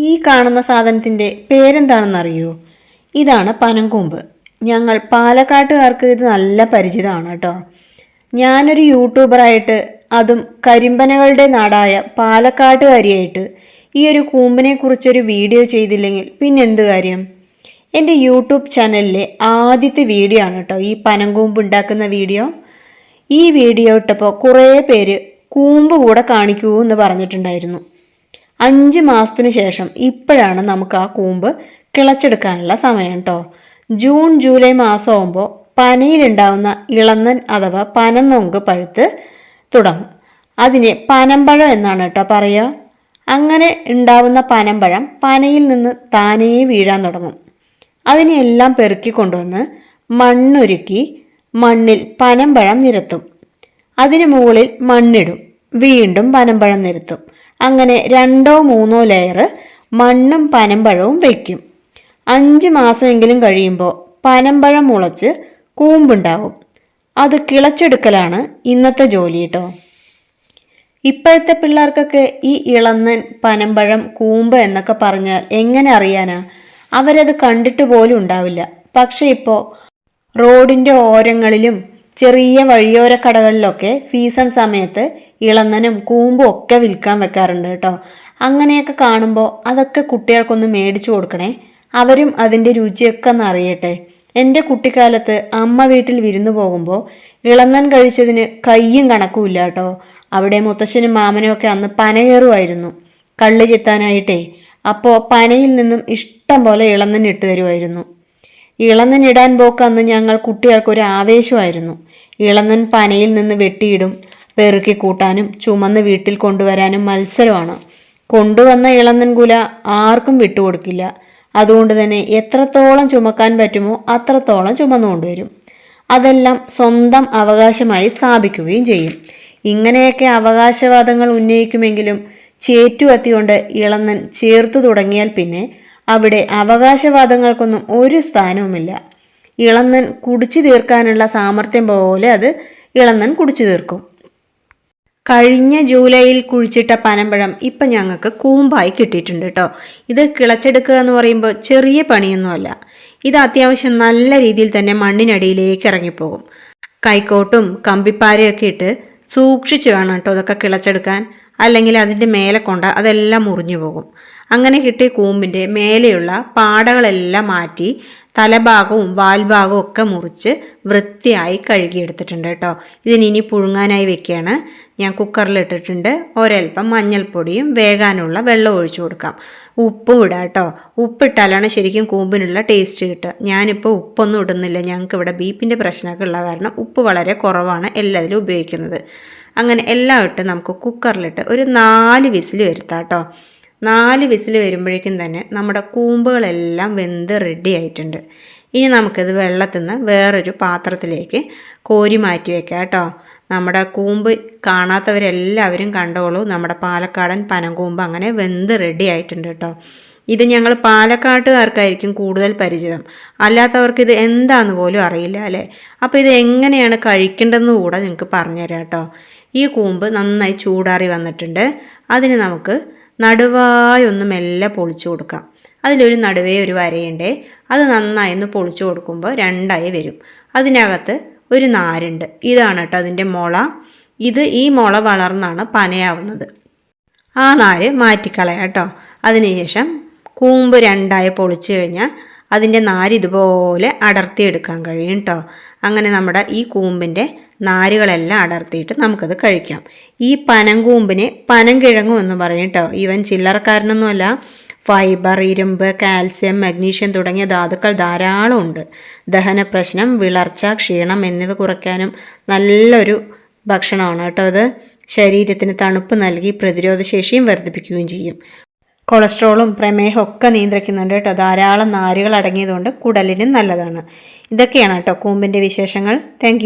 ഈ കാണുന്ന സാധനത്തിന്റെ പേരെന്താണെന്നറിയോ? ഇതാണ് പനങ്കൂമ്പ് ഞങ്ങൾ പാലക്കാട്ടുകാർക്ക് ഇത് നല്ല പരിചിതമാണ് കേട്ടോ. ഞാനൊരു യൂട്യൂബറായിട്ട് അതും കരിമ്പനകളുടെ നാടായ പാലക്കാട്ടുകാരിയായിട്ട് ഈ ഒരു കൂമ്പിനെ കുറിച്ചൊരു വീഡിയോ ചെയ്തില്ലെങ്കിൽ പിന്നെ എന്ത് കാര്യം? എന്റെ യൂട്യൂബ് ചാനലിലെ ആദ്യത്തെ വീഡിയോ ആണ് കേട്ടോ ഈ പനങ്കൂമ്പ് ഉണ്ടാക്കുന്ന വീഡിയോ. ഈ വീഡിയോ ഇട്ടപ്പോൾ കുറേ പേര് കൂമ്പ് കൂടെ കാണിക്കൂ എന്ന് പറഞ്ഞിട്ടുണ്ടായിരുന്നു. അഞ്ച് മാസത്തിന് ശേഷം ഇപ്പോഴാണ് നമുക്ക് ആ കൂമ്പ് കിളച്ചെടുക്കാനുള്ള സമയം കേട്ടോ ജൂൺ ജൂലൈ മാസമാകുമ്പോൾ പനയിലുണ്ടാവുന്ന ഇളന്നൻ അഥവാ പനന്നൊങ്ക് പഴുത്ത് തുടങ്ങും. അതിനെ പനമ്പഴം എന്നാണ് കേട്ടോ പറയുക അങ്ങനെ ഉണ്ടാവുന്ന പനമ്പഴം പനയിൽ നിന്ന് താനേ വീഴാൻ തുടങ്ങും. അതിനെല്ലാം പെറുക്കി കൊണ്ടുവന്ന് മണ്ണൊരുക്കി മണ്ണിൽ പനമ്പഴം നിരത്തും. അതിനു മുകളിൽ മണ്ണിടും. വീണ്ടും പനമ്പഴം നിരത്തും. അങ്ങനെ രണ്ടോ മൂന്നോ ലെയർ മണ്ണും പനമ്പഴവും വയ്ക്കും അഞ്ച് മാസമെങ്കിലും കഴിയുമ്പോൾ പനമ്പഴം മുളച്ച് കൂമ്പുണ്ടാവും. അത് കിളച്ചെടുക്കലാണ് ഇന്നത്തെ ജോലി കേട്ടോ ഇപ്പോഴത്തെ പിള്ളേർക്കൊക്കെ ഈ ഇളന്നൻ പനമ്പഴം കൂമ്പ് എന്നൊക്കെ പറഞ്ഞാൽ എങ്ങനെ അറിയാനാ? അവരത് കണ്ടിട്ട് പോലും ഉണ്ടാവില്ല. പക്ഷേ ഇപ്പോൾ റോഡിന്റെ ഓരങ്ങളിലും ചെറിയ വഴിയോര കടകളിലൊക്കെ സീസൺ സമയത്ത് ഇളന്നനും കൂമ്പും ഒക്കെ വിൽക്കാൻ വെക്കാറുണ്ട് കേട്ടോ. അങ്ങനെയൊക്കെ കാണുമ്പോൾ അതൊക്കെ കുട്ടികൾക്കൊന്ന് മേടിച്ചു കൊടുക്കണേ. അവരും അതിന്റെ രുചിയൊക്കെ ഒന്ന് അറിയട്ടെ. എന്റെ കുട്ടിക്കാലത്ത് അമ്മ വീട്ടിൽ വിരുന്നു പോകുമ്പോൾ ഇളന്നൻ കഴിച്ചതിന് കയ്യും കണക്കുമില്ല കേട്ടോ. അവിടെ മുത്തശ്ശനും മാമനും ഒക്കെ അന്ന് പനകേറുമായിരുന്നു കള്ള് ചെത്താനായിട്ടേ. അപ്പോൾ പനയിൽ നിന്നും ഇഷ്ടം പോലെ ഇളന്നൻ ഇട്ട് തരുമായിരുന്നു. ഇളന്നൻ ഇടാൻ പോക്കന്ന് ഞങ്ങൾ കുട്ടികൾക്കൊരു ആവേശമായിരുന്നു. ഇളനൻ പനയിൽ നിന്ന് വെട്ടിയിടും പെറുക്കി കൂട്ടാനും ചുമന്ന് വീട്ടിൽ കൊണ്ടുവരാനും മത്സരമാണ്. കൊണ്ടുവന്ന ഇളനൻ കുല ആർക്കും വിട്ടുകൊടുക്കില്ല. അതുകൊണ്ട് തന്നെ എത്രത്തോളം ചുമക്കാൻ പറ്റുമോ അത്രത്തോളം ചുമന്നു കൊണ്ടുവരും. അതെല്ലാം സ്വന്തം അവകാശമായി സ്ഥാപിക്കുകയും ചെയ്യും. ഇങ്ങനെയൊക്കെ അവകാശവാദങ്ങൾ ഉന്നയിക്കുമെങ്കിലും ചേറ്റുകത്തിക്കൊണ്ട് ഇളന്നൻ ചേർത്തു തുടങ്ങിയാൽ പിന്നെ അവിടെ അവകാശവാദങ്ങൾക്കൊന്നും ഒരു സ്ഥാനവുമില്ല. ഇളന്നൻ കുടിച്ചു തീർക്കാനുള്ള സാമർഥ്യം പോലെ അത് ഇളന്നൻ കുടിച്ചു തീർക്കും. കഴിഞ്ഞ ജൂലൈയിൽ കുഴിച്ചിട്ട പനമ്പഴം ഇപ്പം ഞങ്ങൾക്ക് കൂമ്പായി കിട്ടിയിട്ടുണ്ട് കേട്ടോ ഇത് കിളച്ചെടുക്കുക എന്ന് പറയുമ്പോൾ ചെറിയ പണിയൊന്നുമല്ല. ഇത് അത്യാവശ്യം നല്ല രീതിയിൽ തന്നെ മണ്ണിനടിയിലേക്ക് ഇറങ്ങിപ്പോകും. കൈക്കോട്ടും കമ്പിപ്പാരയൊക്കെ ഇട്ട് സൂക്ഷിച്ച് വേണം കേട്ടോ ഇതൊക്കെ കിളച്ചെടുക്കാൻ. അല്ലെങ്കിൽ അതിന്റെ മേലെ കൊണ്ട അതെല്ലാം മുറിഞ്ഞു പോകും. അങ്ങനെ കിട്ടിയ കൂമ്പിന്റെ മേലെയുള്ള പാടകളെല്ലാം മാറ്റി തലഭാഗവും വാൽഭാഗവും ഒക്കെ മുറിച്ച് വൃത്തിയായി കഴുകിയെടുത്തിട്ടുണ്ട് കേട്ടോ. ഇതിനി പുഴുങ്ങാനായി വെക്കുകയാണ് ഞാൻ കുക്കറിലിട്ടിട്ടുണ്ട് ഒരൽപ്പം മഞ്ഞൾപ്പൊടിയും വേകാനുള്ള വെള്ളം ഒഴിച്ചു കൊടുക്കാം. ഉപ്പും ഇടാം കേട്ടോ. ഉപ്പിട്ടാലാണ് ശരിക്കും കൂമ്പിനുള്ള ടേസ്റ്റ് കിട്ടുക. ഞാനിപ്പോൾ ഉപ്പൊന്നും ഇടുന്നില്ല. ഞങ്ങൾക്ക് ഇവിടെ ബീപ്പിന്റെ പ്രശ്നമൊക്കെ ഉള്ള കാരണം ഉപ്പ് വളരെ കുറവാണ് എല്ലാത്തിലും ഉപയോഗിക്കുന്നത്. അങ്ങനെ എല്ലാം ഇട്ട് നമുക്ക് കുക്കറിലിട്ട് ഒരു നാല് വിസിൽ വരുത്താം കേട്ടോ. നാല് വിസിൽ വരുമ്പോഴേക്കും തന്നെ നമ്മുടെ കൂമ്പുകളെല്ലാം വെന്ത് റെഡി ആയിട്ടുണ്ട്. ഇനി നമുക്കിത് വെള്ളത്തിൽ നിന്ന് വേറൊരു പാത്രത്തിലേക്ക് കോരി മാറ്റി വെക്കാം കേട്ടോ. നമ്മുടെ കൂമ്പ് കാണാത്തവരെല്ലാവരും കണ്ടോളൂ. നമ്മുടെ പാലക്കാടൻ പനങ്കൂമ്പ് അങ്ങനെ വെന്ത് റെഡി ആയിട്ടുണ്ട് കേട്ടോ. ഇത് ഞങ്ങൾ പാലക്കാട്ടുകാർക്കായിരിക്കും കൂടുതൽ പരിചിതം. അല്ലാത്തവർക്ക് ഇത് എന്താണെന്ന് പോലും അറിയില്ല അല്ലേ? അപ്പോൾ ഇത് എങ്ങനെയാണ് കഴിക്കേണ്ടതെന്ന് കൂടെ നിങ്ങൾക്ക് പറഞ്ഞുതരാം കേട്ടോ. ഈ കൂമ്പ് നന്നായി ചൂടാറി വന്നിട്ടുണ്ട്. അതിന് നമുക്ക് നടുവായി ഒന്ന് മെല്ലെ പൊളിച്ചു കൊടുക്കാം. അതിലൊരു നടുവേ ഒരു വരയുണ്ടേ. അത് നന്നായി ഒന്ന് പൊളിച്ചു കൊടുക്കുമ്പോൾ രണ്ടായി വരും. അതിനകത്ത് ഒരു നാരുണ്ട്. ഇതാണ് കേട്ടോ അതിന്റെ മുള. ഇത് ഈ മുള വളർന്നാണ് പനയാവുന്നത്. ആ നാര് മാറ്റിക്കളയാം കേട്ടോ. അതിനുശേഷം കൂമ്പ് രണ്ടായി പൊളിച്ചു കഴിഞ്ഞാൽ അതിന്റെ നാര് ഇതുപോലെ അടർത്തിയെടുക്കാൻ കഴിയും കേട്ടോ. അങ്ങനെ നമ്മുടെ ഈ കൂമ്പിന്റെ നാരുകളെല്ലാം അടർത്തിയിട്ട് നമുക്കത് കഴിക്കാം. ഈ പനങ്കൂമ്പിനെ പനം കിഴങ്ങും എന്ന് പറഞ്ഞിട്ടോ ഈവൻ ചില്ലറക്കാരനൊന്നുമല്ല. ഫൈബർ ഇരുമ്പ് കാൽസ്യം മഗ്നീഷ്യം തുടങ്ങിയ ധാതുക്കൾ ധാരാളം ഉണ്ട്. ദഹന പ്രശ്നം വിളർച്ച ക്ഷീണം എന്നിവ കുറയ്ക്കാനും നല്ലൊരു ഭക്ഷണമാണ് കേട്ടോ അത് ശരീരത്തിന് തണുപ്പ് നൽകി പ്രതിരോധശേഷിയും വർദ്ധിപ്പിക്കുകയും ചെയ്യും. കൊളസ്ട്രോളും പ്രമേഹം ഒക്കെ നിയന്ത്രിക്കുന്നുണ്ട് കേട്ടോ. ധാരാളം നാരുകൾ അടങ്ങിയതുകൊണ്ട് കുടലിനും നല്ലതാണ്. ഇതൊക്കെയാണ് കേട്ടോ കൂമ്പിന്റെ വിശേഷങ്ങൾ. താങ്ക്